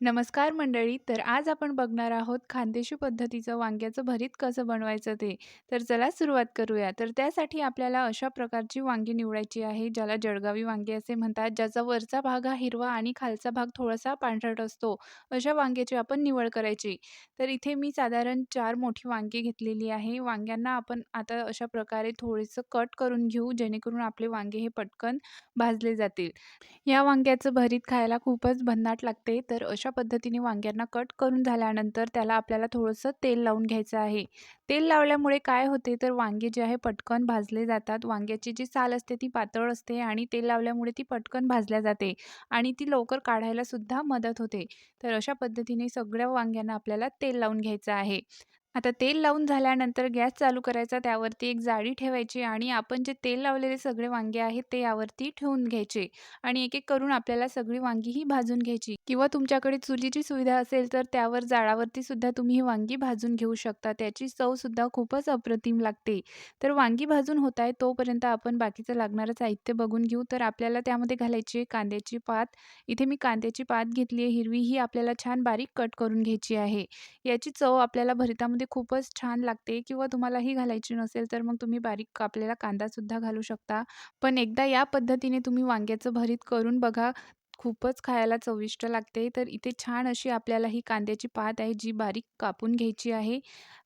नमस्कार मंडळी. तर आज आपण बघणार आहोत खानदेशी पद्धतीचं वांग्याचं भरीत कसं बनवायचं ते. तर चला सुरुवात करूया. तर त्यासाठी आपल्याला अशा प्रकारची वांगी निवडायची आहे, ज्याला जळगावी वांगे असे म्हणतात, ज्याचा वरचा भाग हा हिरवा आणि खालचा भाग थोडासा पांढरट असतो. अशा वांग्याची आपण निवड करायची. तर इथे मी साधारण चार मोठी वांगी घेतलेली आहे. वांग्यांना आपण आता अशा प्रकारे थोडंसं कट करून घेऊ, जेणेकरून आपले वांगे हे पटकन भाजले जातील. या वांग्याचं भरीत खायला खूपच भन्नाट लागते. तर अशा अशा पद्धतीने वांग्यांना कट करून झाल्यानंतर त्याला आपल्याला थोडंसं तेल लावून घ्यायचं आहे. तेल लावल्यामुळे काय होते तर वांगे जे आहे पटकन भाजले जातात. वांग्याची जी साल असते ती पातळ असते आणि तेल लावल्यामुळे ती पटकन भाजल्या जाते आणि ती लवकर काढायलासुद्धा मदत होते. तर अशा पद्धतीने सगळ्या वांग्यांना आपल्याला तेल लावून घ्यायचं आहे. आता तेल लावून झाल्यानंतर गॅस चालू करायचा, त्यावरती एक जाळी ठेवायची आणि आपण जे तेल लावलेले सगळे वांगे आहेत ते यावरती ठेवून घ्यायचे आणि एक-एक करून आपल्याला सगळी वांगी ही भाजून घ्यायची किंवा तुमच्याकडे चुलीची सुविधा असेल तर त्यावर जाळावरती सुद्धा तुम्ही ही वांगी भाजून घेऊ शकता. त्याची चवसुद्धा खूपच अप्रतिम लागते. तर वांगी भाजून होत आहे तोपर्यंत आपण बाकीचं लागणारं साहित्य बघून घेऊ. तर आपल्याला त्यामध्ये घालायची कांद्याची पात. इथे मी कांद्याची पात घेतली आहे हिरवी, ही आपल्याला छान बारीक कट करून घ्यायची आहे. याची चव आपल्याला भरितामध्ये खूपच छान लागते किंवा तुम्हाला ही घालायची नसेल तर मग तुम्ही बारीक कापलेला कांदासुद्धा घालू शकता. पण एकदा या पद्धतीने तुम्ही वांग्याचं भरीत करून बघा. खूपच खायला चविष्ट लागते. तर इथे छान अशी आपल्याला ही कांद्याची पात आहे जी बारीक कापून घ्यायची आहे.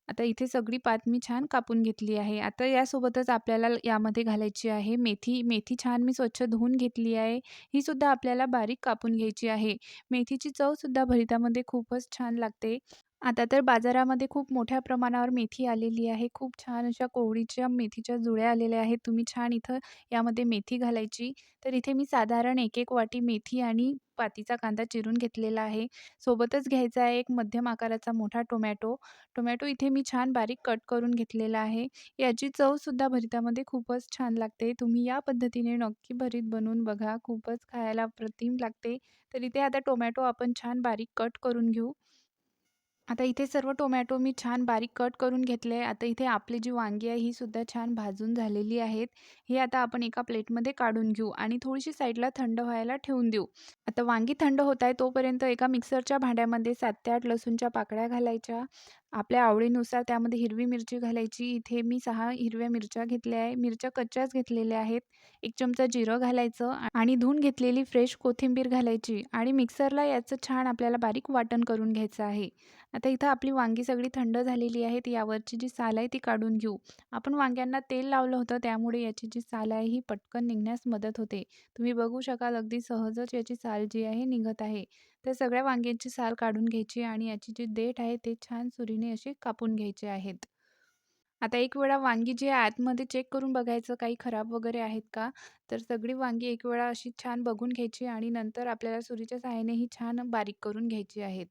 आता इथे सगळी पात मी छान कापून घेतली आहे. आता यासोबतच आपल्याला यामध्ये घालायची आहे मेथी. मेथी छान मी स्वच्छ धुवून घेतली आहे. ही सुद्धा आपल्याला बारीक कापून घ्यायची आहे. मेथीची चवसुद्धा भरितामध्ये खूपच छान लागते. आता तर बाजारामध्ये खूप मोठ्या प्रमाणावर मेथी आलेली आहे. खूप छान अशा कोवळीच्या मेथीच्या जुळ्या आलेल्या आहेत. तुम्ही छान इथं यामध्ये मेथी घालायची. तर इथे मी साधारण 1-1 वाटी मेथी आणि पातीचा कांदा चिरून घेतलेला आहे. सोबतच घ्यायचा आहे एक मध्यम आकाराचा मोठा टोमॅटो. टोमॅटो इथे मी छान बारीक कट करून घेतलेला आहे. याची चवसुद्धा भरितामध्ये खूपच छान लागते. तुम्ही या पद्धतीने नक्की भरीत बनवून बघा. खूपच खायला अप्रतिम लागते. तर इथे आता टोमॅटो आपण छान बारीक कट करून घेऊ. आता इथे सर्व टोमॅटो मी छान बारीक कट करून घेतले. आता इथे आपली जी वांगी आहे ही सुद्धा छान भाजून झालेली आहेत. हे आता आपण एका प्लेटमध्ये काढून घेऊ आणि थोडीशी साईडला थंड व्हायला ठेवून देऊ. आता वांगी थंड होत आहे तोपर्यंत एका मिक्सरच्या भांड्यामध्ये सात ते आठ लसूणच्या पाकळ्या घालायच्या. आपल्या आवडीनुसार त्यामध्ये हिरवी मिरची घालायची. इथे मी सहा हिरव्या मिरच्या घेतल्या आहे. मिरच्या कच्च्याच घेतलेल्या आहेत. एक चमचा जिरं घालायचं आणि धुवून घेतलेली फ्रेश कोथिंबीर घालायची आणि मिक्सरला याचं छान आपल्याला बारीक वाटण करून घ्यायचं आहे. आता इथं आपली वांगी सगळी थंड झालेली आहेत. यावरची जी साल आहे ती काढून घेऊ. आपण वांग्यांना तेल लावलं होतं त्यामुळे याची जी साल आहे ही पटकन निघण्यास मदत होते. तुम्ही बघू शकाल अगदी सहजच याची साल जी आहे निघत आहे. तर सगळ्या वांग्यांची साल काढून घ्यायची आणि याची जी देठ आहे ते छान सुरीने असे कापून घ्यायचे आहेत. आता एक वेळा वांगी जी आहे आतमध्ये चेक करून बघायचं काही खराब वगैरे आहेत का? तर सगळी वांगी एक वेळा अशी छान बघून घ्यायची आणि नंतर आपल्याला सुरीच्या सहाय्याने ही छान बारीक करून घ्यायची आहेत.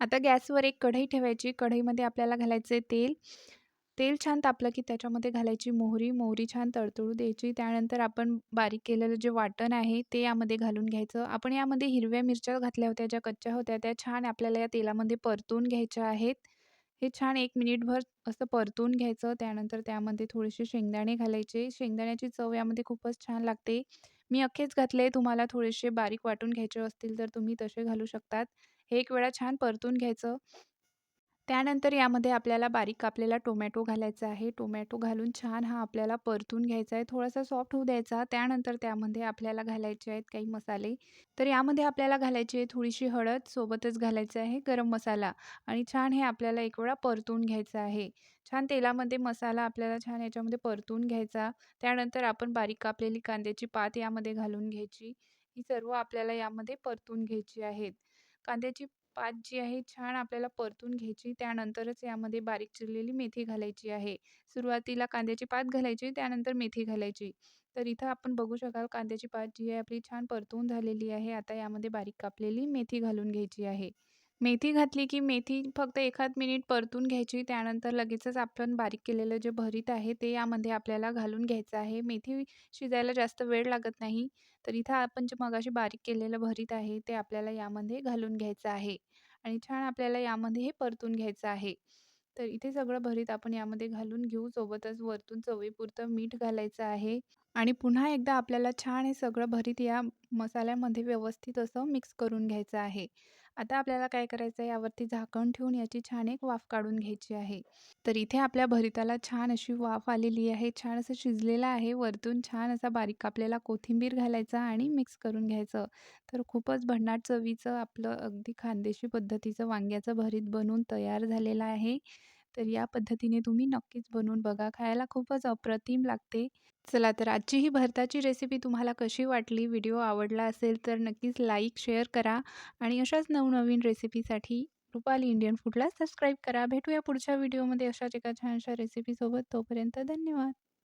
आता गॅसवर एक कढई ठेवायची. कढईमध्ये आपल्याला घालायचं आहे तेल. तेल छान तापलं की त्याच्यामध्ये घालायची मोहरी. मोहरी छान तडतडू द्यायची. त्यानंतर आपण बारीक केलेलं जे वाटण आहे ते यामध्ये घालून घ्यायचं. आपण यामध्ये हिरव्या मिरच्या घातल्या होत्या, ज्या कच्च्या होत्या त्या छान आपल्याला या तेलामध्ये परतून घ्यायच्या आहेत. हे छान एक मिनिटभर असं परतून घ्यायचं. त्यानंतर त्यामध्ये थोडेसे शेंगदाणे घालायचे. शेंगदाण्याची चव यामध्ये खूपच छान लागते. मी अख्खेच घातले. तुम्हाला थोडेसे बारीक वाटून घ्यायचे असतील तर तुम्ही तसे घालू शकतात. हे एक वेळा छान परतून घ्यायचं. त्यानंतर यामध्ये आपल्याला बारीक कापलेला टोमॅटो घालायचा आहे. टोमॅटो घालून छान हा आपल्याला परतून घ्यायचा आहे. थोडासा सॉफ्ट होऊ द्यायचा. त्यानंतर त्यामध्ये आपल्याला घालायचे आहेत काही मसाले. तर यामध्ये आपल्याला घालायची आहे थोडीशी हळद, सोबतच घालायचं आहे गरम मसाला आणि छान हे आपल्याला एक वेळा परतून घ्यायचं आहे. छान तेलामध्ये मसाला आपल्याला छान याच्यामध्ये परतून घ्यायचा. त्यानंतर आपण बारीक कापलेली कांद्याची पात यामध्ये घालून घ्यायची. ही सर्व आपल्याला यामध्ये परतून घ्यायची आहेत. कांद्याची पात जी आहे छान आपल्याला परतून घ्यायची. त्यानंतरच यामध्ये बारीक चिरलेली मेथी घालायची आहे. सुरुवातीला कांद्याची पात घालायची, त्यानंतर मेथी घालायची. तर इथं आपण बघू शकाल कांद्याची पात जी आहे आपली छान परतून झालेली आहे. आता यामध्ये बारीक कापलेली मेथी घालून घ्यायची आहे. मेथी घातली की मेथी फक्त एखाद मिनिट परतून घ्यायची. त्यानंतर लगेचच आपण बारीक केलेलं जे भरीत आहे ते यामध्ये आपल्याला घालून घ्यायचं आहे. मेथी शिजायला जास्त वेळ लागत नाही. तर इथं आपण जे मगाशी बारीक केलेलं भरीत आहे ते आपल्याला यामध्ये घालून घ्यायचं आहे आणि छान आपल्याला यामध्ये हे परतून घ्यायचं आहे. तर इथे सगळं भरीत आपण यामध्ये घालून घेऊ. सोबतच वरतून चवीपुरतं मीठ घालायचं आहे आणि पुन्हा एकदा आपल्याला छान हे सगळं भरीत या मसाल्यामध्ये व्यवस्थित असं मिक्स करून घ्यायचं आहे. आता आपल्याला काय करायचं आहे यावरती झाकण ठेवून याची छान एक वाफ काढून घ्यायची आहे. तर इथे आपल्या भरिताला छान अशी वाफ आलेली आहे. छान असं शिजलेलं आहे. वरतून छान असा बारीक कापलेला कोथिंबीर घालायचा आणि मिक्स करून घ्यायचं. तर खूपच भन्नाट चवीचं आपलं अगदी खानदेशी पद्धतीचं वांग्याचं भरीत बनवून तयार झालेलं आहे. तर या पद्धतीने तुम्ही नक्कीच बनवून बघा. खायला खूपच अप्रतिम लागते. चला तर आजची ही भरताची रेसिपी तुम्हाला कशी वाटली? व्हिडिओ आवडला असेल तर नक्कीच लाईक, शेअर करा आणि अशाच नवनवीन रेसिपीसाठी रुपाली इंडियन फूडला सबस्क्राईब करा. भेटूया पुढच्या व्हिडिओमध्ये अशाच एका छानशा रेसिपीसोबत. तोपर्यंत धन्यवाद.